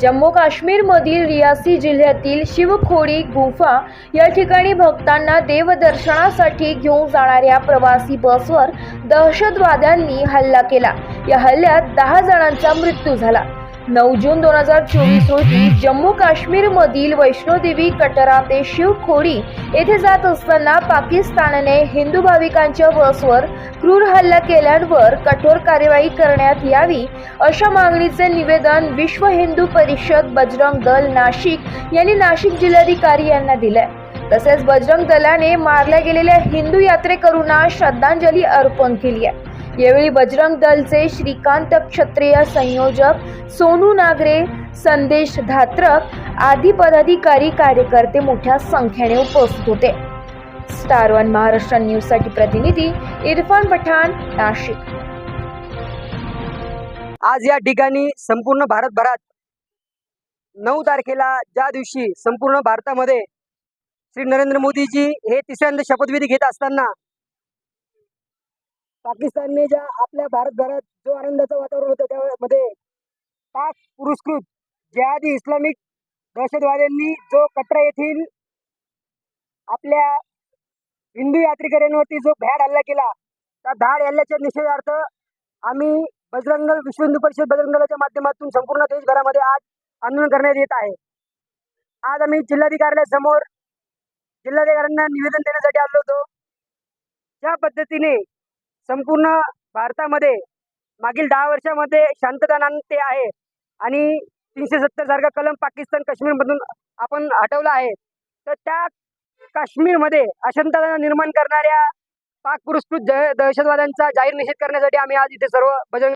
जम्मू काश्मीरमधील रियासी जिल्ह्यातील शिवखोडी गुफा या ठिकाणी भक्तांना देवदर्शनासाठी घेऊन जाणाऱ्या प्रवासी बसवर दहशतवाद्यांनी हल्ला केला. या हल्ल्यात दहा जणांचा मृत्यू झाला. नऊ जून दोन हजार चोवीस रोजी जम्मू काश्मीरमधील वैष्णोदेवी कटरा ते शिवखोडी येथे जात असताना पाकिस्तानने हिंदू भाविकांच्या बसवर क्रूर हल्ला केल्यांवर कठोर कार्यवाही करण्यात यावी अशा मागणीचे निवेदन विश्व हिंदू परिषद बजरंग दल नाशिक यांनी नाशिक जिल्हाधिकारी यांना दिले तसेच बजरंग दलाने मारल्या गेलेल्या हिंदू यात्रेकरूंना श्रद्धांजली अर्पण केली आहे. यावेळी बजरंग दलचे श्रीकांत क्षत्रिय संयोजक सोनू नागरे संदेश धात्रक आदी पदाधिकारी कार्यकर्ते मोठ्या संख्येने उपस्थित होते. स्टार वन महाराष्ट्र न्यूजसाठी प्रतिनिधी इरफान पठाण नाशिक. आज या ठिकाणी संपूर्ण भारतभरात नऊ तारखेला ज्या दिवशी संपूर्ण भारतामध्ये श्री नरेंद्र मोदीजी हे तिसऱ्यांदा शपथविधी घेत असताना पाकिस्तानने ज्या आपल्या भारतभरात जो आनंदाचं वातावरण होतं त्यामध्ये पाच पुरस्कृत जिहादी इस्लामिक दहशतवाद्यांनी जो कटरा येथील आपल्या हिंदू यात्रेकऱ्यांवरती जो भ्याड हल्ला केला त्या भ्याड हल्ल्याच्या निषेधार्थ आम्ही बजरंग विश्व हिंदू परिषद बजरंग दलाच्या माध्यमातून संपूर्ण देशभरामध्ये आज आंदोलन करण्यात येत आहे. आज आम्ही जिल्हाधिकाऱ्यासमोर जिल्हाधिकाऱ्यांना निवेदन देण्यासाठी आलो होतो. ज्या पद्धतीने संपूर्ण भारतामध्ये मागील दहा वर्षामध्ये शांतता ते आहे. आणि तीनशे सत्तर सारखा कलम पाकिस्तान काश्मीरमधून आपण हटवला आहे. तर त्या काश्मीरमध्ये अशांतता निर्माण करणाऱ्या पाक पुरस्कृत दहशतवाद्यांचा जाहीर निषेध करण्यासाठी आम्ही आज इथे सर्व बजरंग